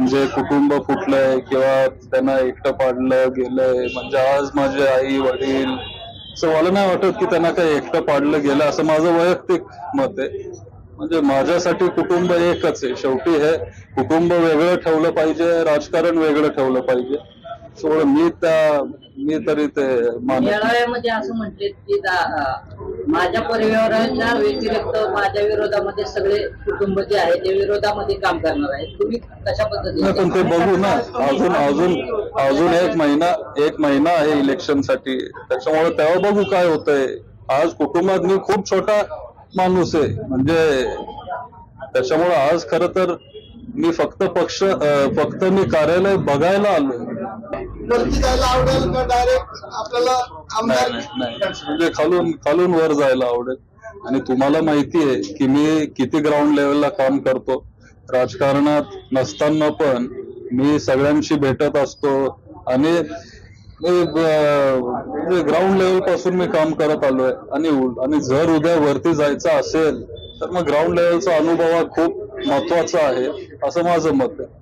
म्हणजे कुटुंब फुटलंय किंवा त्यांना एकटं पाडलं गेलंय म्हणजे आज माझे आई वडील असं मला नाही वाटत की त्यांना काही एकटं पाडलं गेलं असं माझं वैयक्तिक मत आहे. म्हणजे माझ्यासाठी कुटुंब एकच आहे शेवटी हे कुटुंब वेगळं ठेवलं पाहिजे राजकारण वेगळं ठेवलं पाहिजे. सो मी त्या मी तरी ते. मेळाव्यामध्ये असं म्हटले की माझ्या परिवाराच्या व्यतिरिक्त माझ्या विरोधामध्ये सगळे कुटुंब जे आहे ते विरोधामध्ये काम करणार आहे तुम्ही कशा नाही पण ते पद्धतीने बघू ना. अजून अजून अजून एक महिना एक महिना आहे इलेक्शनसाठी त्याच्यामुळे तेव्हा बघू काय होतंय. आज कुटुंबात मी खूप छोटा माणूस आहे. म्हणजे त्याच्यामुळे आज खर तर मी फक्त पक्ष फक्त मी कार्यालय बघायला आलो वरती जायला आवडेल का डायरेक्ट आपल्याला आमदार? नाही नाही म्हणजे खालून खालून वर जायला आवडेल. आणि तुम्हाला माहिती आहे की मी किती ग्राउंड लेवलला काम करतो. राजकारणात नसताना पण मी सगळ्यांशी भेटत असतो. आणि ग्राउंड लेवलपासून मी काम करत आलोय आणि उ- आणि जर उद्या वरती जायचं असेल तर मग ग्राउंड लेवलचा अनुभव हा खूप महत्त्वाचा आहे असं माझं मत आहे.